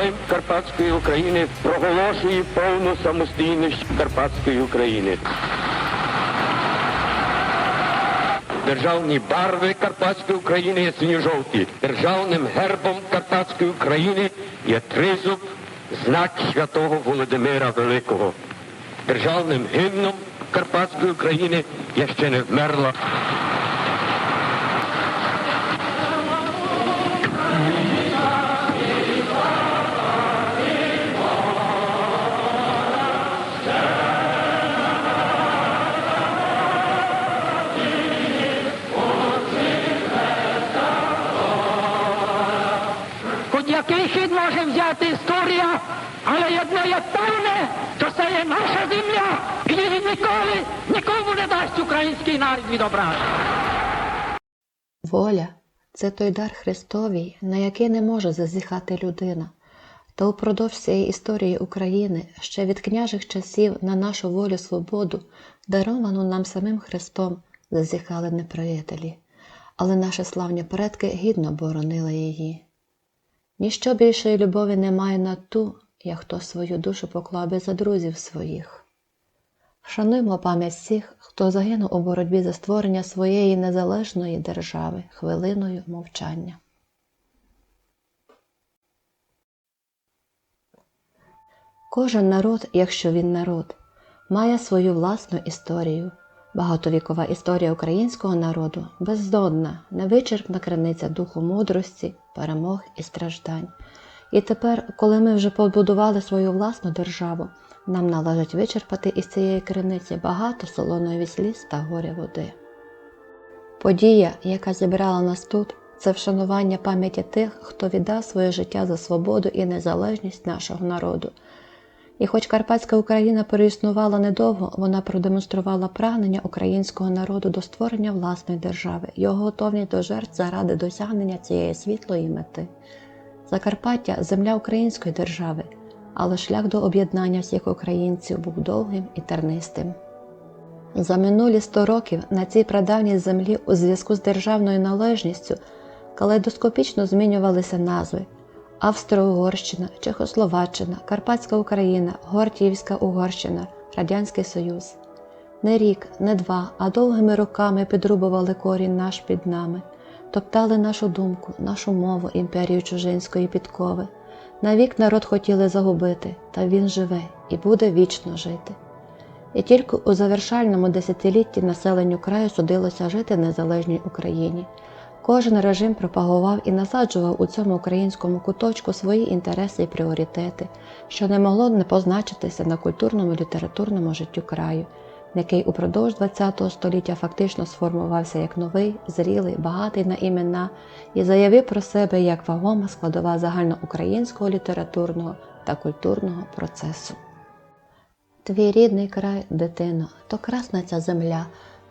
Сейм Карпатської України проголошує повну самостійність Карпатської України. Державні барви Карпатської України є синьо-жовті. Державним гербом Карпатської України є тризуб, знак святого Володимира Великого. Державним гімном Карпатської України є ще не вмерла. Взяти історія, але одне є певне, що це є наша земля, і її ніколи нікому не дасть український народ відобрати. Воля це той дар Христовий, на який не може зазіхати людина. Та упродовж всієї історії України ще від княжих часів на нашу волю свободу, даровану нам самим Христом, зазіхали неприятелі, але наші славні предки гідно боронили її. Ніщо більшої любові немає на ту, як хто свою душу поклав би за друзів своїх. Шануймо пам'ять всіх, хто загинув у боротьбі за створення своєї незалежної держави хвилиною мовчання. Кожен народ, якщо він народ, має свою власну історію. Багатовікова історія українського народу бездонна, невичерпна криниця духу мудрості, перемог і страждань. І тепер, коли ми вже побудували свою власну державу, нам належить вичерпати із цієї криниці багато солоної сліз та горя води. Подія, яка зібрала нас тут, це вшанування пам'яті тих, хто віддав своє життя за свободу і незалежність нашого народу. І хоч Карпатська Україна переіснувала недовго, вона продемонструвала прагнення українського народу до створення власної держави, його готовність до жертв заради досягнення цієї світлої мети. Закарпаття земля української держави, але шлях до об'єднання всіх українців був довгим і тернистим. За минулі 100 років на цій прадавній землі у зв'язку з державною належністю калейдоскопічно змінювалися назви Австро-Угорщина, Чехословаччина, Карпатська Україна, Гортіївська Угорщина, Радянський Союз. Не рік, не два, а довгими роками підрубували корінь наш під нами, топтали нашу думку, нашу мову імперію чужинської підкови. Навік народ хотіли загубити, та він живе і буде вічно жити. І тільки у завершальному десятилітті населенню краю судилося жити в незалежній Україні. Кожен режим пропагував і насаджував у цьому українському куточку свої інтереси і пріоритети, що не могло не позначитися на культурному літературному життю краю, який упродовж ХХ століття фактично сформувався як новий, зрілий, багатий на імена і заявив про себе як вагома складова загальноукраїнського літературного та культурного процесу. Твій рідний край, дитино, то красна ця земля,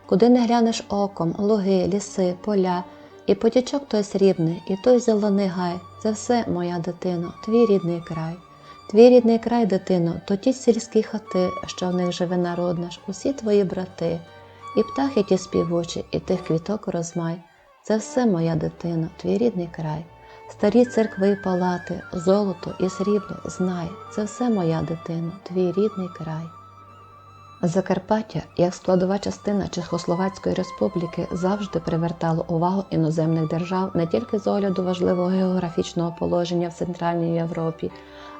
куди не глянеш оком, луги, ліси, поля, і потічок той срібний, і той зелений гай це все, моя дитино, твій рідний край. Твій рідний край, дитино, то ті сільські хати, що в них живе народ наш, усі твої брати, і птахи ті співучі, і тих квіток розмай. Це все, моя дитино, твій рідний край. Старі церкви й палати, золото і срібло, знай, це все моя дитино, твій рідний край. Закарпаття, як складова частина Чехословацької республіки, завжди привертало увагу іноземних держав не тільки з огляду важливого географічного положення в Центральній Європі,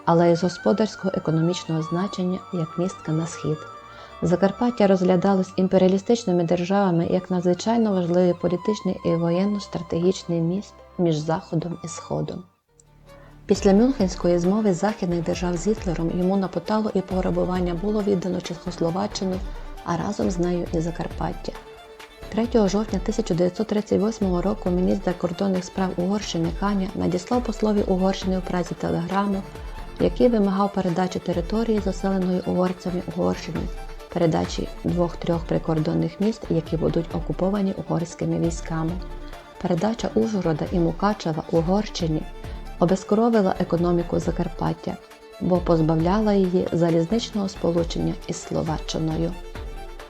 але й з господарського економічного значення як містка на схід. Закарпаття розглядалось імперіалістичними державами як надзвичайно важливий політичний і воєнно-стратегічний міст між Заходом і Сходом. Після Мюнхенської змови західних держав з Гітлером йому на поталу і пограбування було віддано Чехословаччину, а разом з нею і Закарпаття. 3 жовтня 1938 року міністр закордонних справ Угорщини Ханя надіслав послові Угорщини у Празі телеграму, який вимагав передачі території, заселеної угорцями Угорщини, передачі двох-трьох прикордонних міст, які будуть окуповані угорськими військами. Передача Ужгорода і Мукачева Угорщині обезкоровила економіку Закарпаття, бо позбавляла її залізничного сполучення із Словаччиною.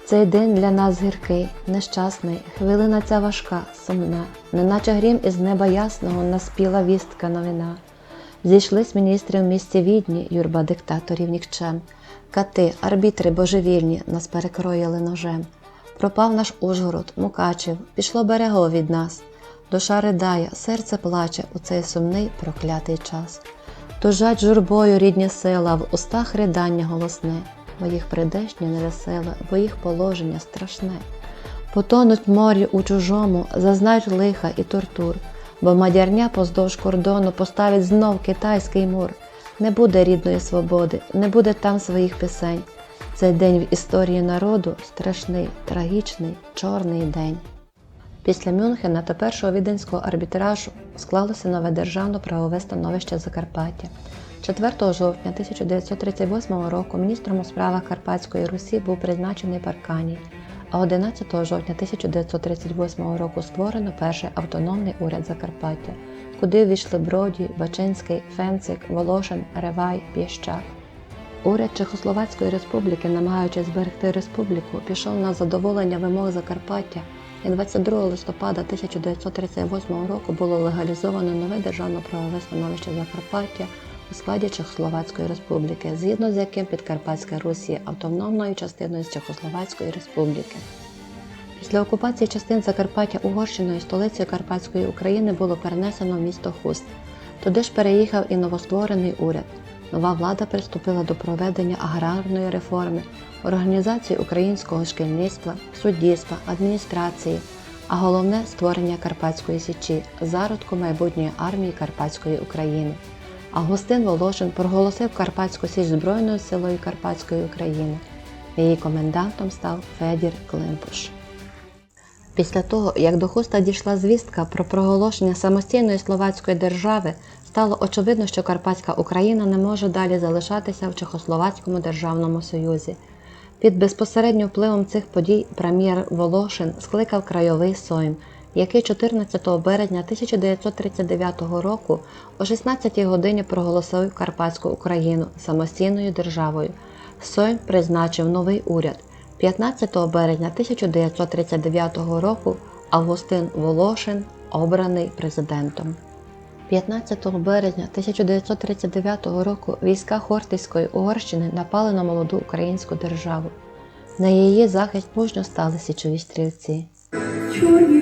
Цей день для нас гіркий, нещасний, хвилина ця важка, сумна, неначе грім із неба ясного наспіла вістка новина. Зійшлись міністри в місті Відні, юрба диктаторів нікчем. Кати, арбітри божевільні нас перекроїли ножем. Пропав наш Ужгород, Мукачев, пішло берего від нас. Душа ридає, серце плаче у цей сумний проклятий час. Тужать журбою рідні села, в устах ридання голосне, бо їх придешнє невеселе, бо їх положення страшне. Потонуть морі у чужому, зазнають лиха і тортур, бо мадярня поздовж кордону поставить знов китайський мур. Не буде рідної свободи, не буде там своїх пісень. Цей день в історії народу страшний, трагічний, чорний день. Після Мюнхена та першого віденського арбітражу склалося нове державно-правове становище Закарпаття. 4 жовтня 1938 року міністром у справах Карпатської Русі був призначений Парканій, а 11 жовтня 1938 року створено перший автономний уряд Закарпаття, куди ввійшли Бродій, Бачинський, Фенцик, Волошин, Ревай, Піщак. Уряд Чехословацької республіки, намагаючись зберегти республіку, пішов на задоволення вимог Закарпаття, і 22 листопада 1938 року було легалізовано нове державно-правове становище Закарпаття у складі Чехословацької республіки, згідно з яким Підкарпатська Русь є автономною частиною з Чехословацької республіки. Після окупації частин Закарпаття Угорщиною столицею Карпатської України було перенесено в місто Хуст. Туди ж переїхав і новостворений уряд. Нова влада приступила до проведення аграрної реформи, організації українського шкільництва, суддівства, адміністрації, а головне створення Карпатської січі, зародку майбутньої армії Карпатської України. Августин Волошин проголосив Карпатську Січ Збройною силою Карпатської України. Її комендантом став Федір Климпуш. Після того, як до Хуста дійшла звістка про проголошення самостійної словацької держави, стало очевидно, що Карпатська Україна не може далі залишатися в Чехословацькому державному союзі. Під безпосереднім впливом цих подій прем'єр Волошин скликав Крайовий Сойм, який 14 березня 1939 року о 16 годині проголосив Карпатську Україну самостійною державою. Сойм призначив новий уряд. 15 березня 1939 року Августин Волошин обраний президентом. 15 березня 1939 року війська Хортицької Угорщини напали на молоду українську державу. На її захист мужньо стали січові стрільці. Чорні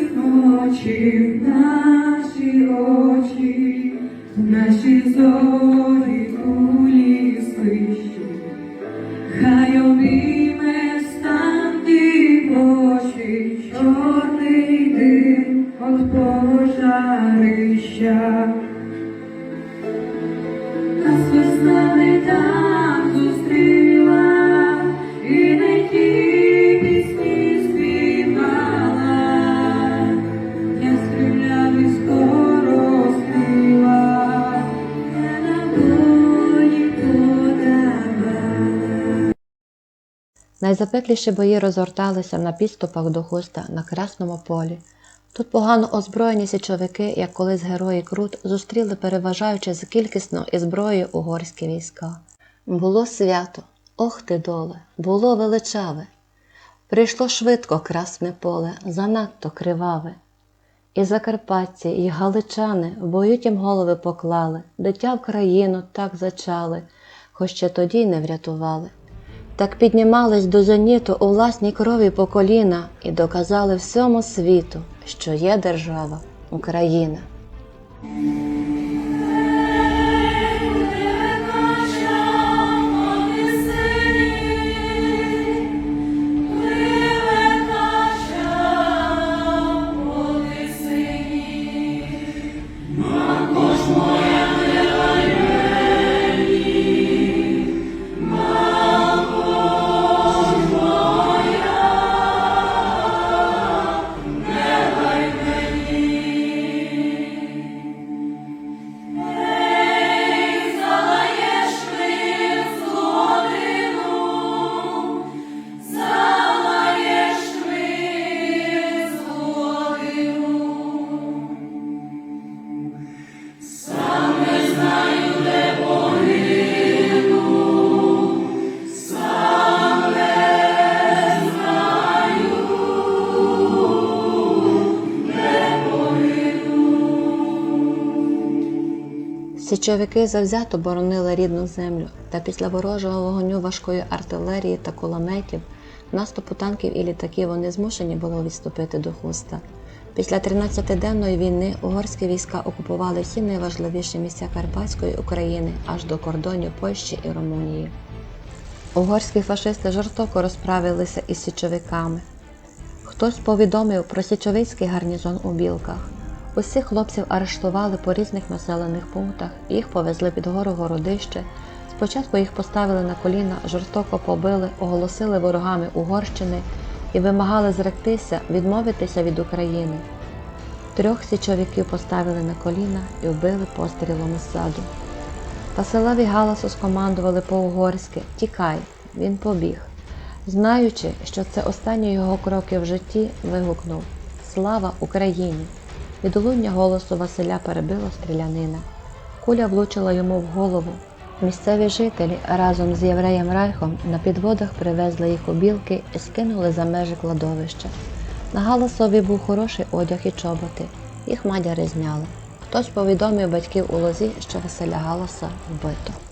очі, наші очі, наші зорі кулі свищуть, хай обійме стан очі, чорний дим от пожарища. Найзапекліші бої розгорталися на підступах до Хуста на Красному полі. Тут погано озброєні січовики, як колись герої Крут, зустріли переважаючи за кількісно і зброєю угорські війська. Було свято, ох ти доле, було величаве. Прийшло швидко красне поле, занадто криваве. І закарпатці, і галичани в бою голови поклали, дитя в країну так зачали, хоч ще тоді й не врятували. Так піднімались до зеніту у власній крові по коліна і доказали всьому світу, що є держава Україна. Січовики завзято боронили рідну землю, та після ворожого вогоню важкої артилерії та кулеметів, наступу танків і літаків вони змушені було відступити до хуста. Після 13-денної війни угорські війська окупували всі найважливіші місця Карпатської України аж до кордонів Польщі і Румунії. Угорські фашисти жорстоко розправилися із січовиками. Хтось повідомив про січовицький гарнізон у Білках. Усіх хлопців арештували по різних населених пунктах, їх повезли під гору городище. Спочатку їх поставили на коліна, жорстоко побили, оголосили ворогами Угорщини і вимагали зректися, відмовитися від України. Трьох січовиків поставили на коліна і вбили пострілом із саду. Василеві галасу скомандували по-угорськи Тікай, він побіг. Знаючи, що це останні його кроки в житті, вигукнув Слава Україні! Відлуння голосу Василя перебило стрілянина. Куля влучила йому в голову. Місцеві жителі разом з євреєм Райхом на підводах привезли їх у білки і скинули за межі кладовища. На Галасові був хороший одяг і чоботи. Їх мадяри зняли. Хтось повідомив батьків у лозі, що Василя Галаса вбито.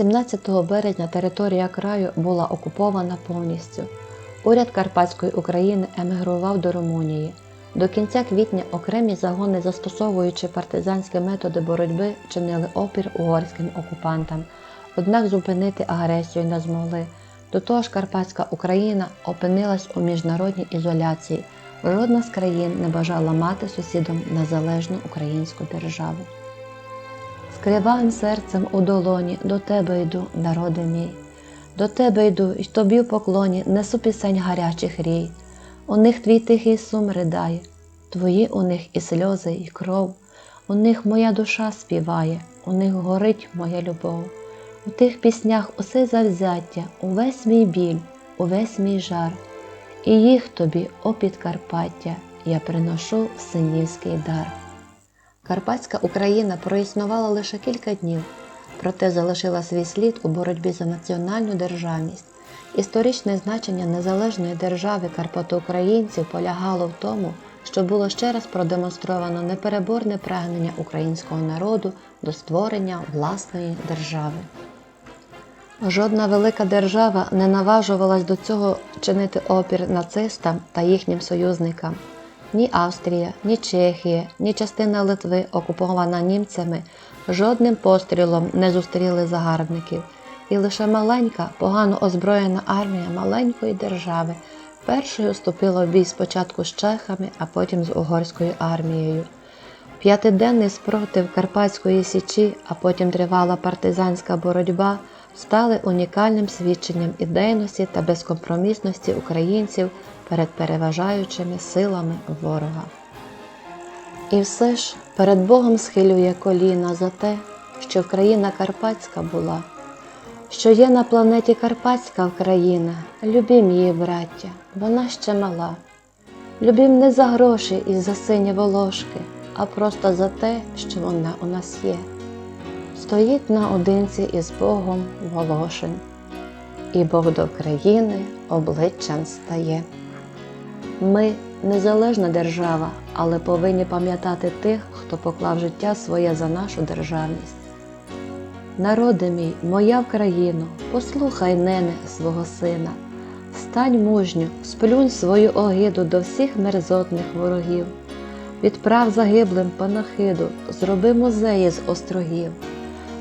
18 березня територія краю була окупована повністю. Уряд Карпатської України емігрував до Румунії. До кінця квітня окремі загони, застосовуючи партизанські методи боротьби, чинили опір угорським окупантам, однак зупинити агресію не змогли. До того ж, Карпатська Україна опинилась у міжнародній ізоляції. Жодна з країн не бажала мати сусідом незалежну українську державу. Кривавим серцем у долоні до тебе йду, народи мій. До тебе йду, й тобі в поклоні несу пісень гарячих рій. У них твій тихий сум ридає, твої у них і сльози, і кров. У них моя душа співає, у них горить моя любов. У тих піснях усе завзяття, увесь мій біль, увесь мій жар. І їх тобі, о Підкарпаття, я приношу синівський дар. Карпатська Україна проіснувала лише кілька днів, проте залишила свій слід у боротьбі за національну державність. Історичне значення незалежної держави карпатоукраїнців полягало в тому, що було ще раз продемонстровано непереборне прагнення українського народу до створення власної держави. Жодна велика держава не наважувалась до цього чинити опір нацистам та їхнім союзникам. Ні Австрія, ні Чехія, ні частина Литви, окупована німцями, жодним пострілом не зустріли загарбників, і лише маленька, погано озброєна армія маленької держави першою вступила в бій спочатку з чехами, а потім з угорською армією. П'ятиденний спротив Карпатської січі, а потім тривала партизанська боротьба, стали унікальним свідченням ідейності та безкомпромісності українців перед переважаючими силами ворога. І все ж перед Богом схилює коліна за те, що країна Карпатська була, що є на планеті Карпатська Україна, любім її, браття, вона ще мала. Любім не за гроші і за сині волошки, а просто за те, що вона у нас є. Стоїть наодинці із Богом Волошин. і Бог до країни обличчям стає. Ми незалежна держава, але повинні пам'ятати тих, хто поклав життя своє за нашу державність. Народи мій, моя Вкраїно, послухай нене свого сина, стань мужньо, сплюнь свою огиду до всіх мерзотних ворогів, відправ загиблим панахиду, зроби музеї з острогів,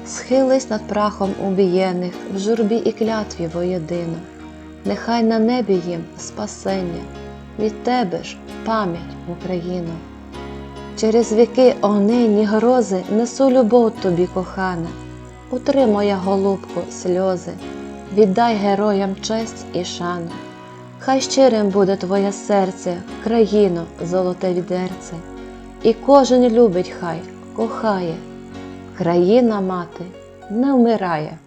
схились над прахом убієних в журбі і клятві воєдино, нехай на небі їм спасення, від тебе ж пам'ять Україно. Через віки огнині грози несу любов тобі, кохана. Утри, моя голубко, сльози, віддай героям честь і шану. Хай щирим буде твоє серце, країно, золоте відерце, і кожен любить хай, кохає. Країна мати не вмирає.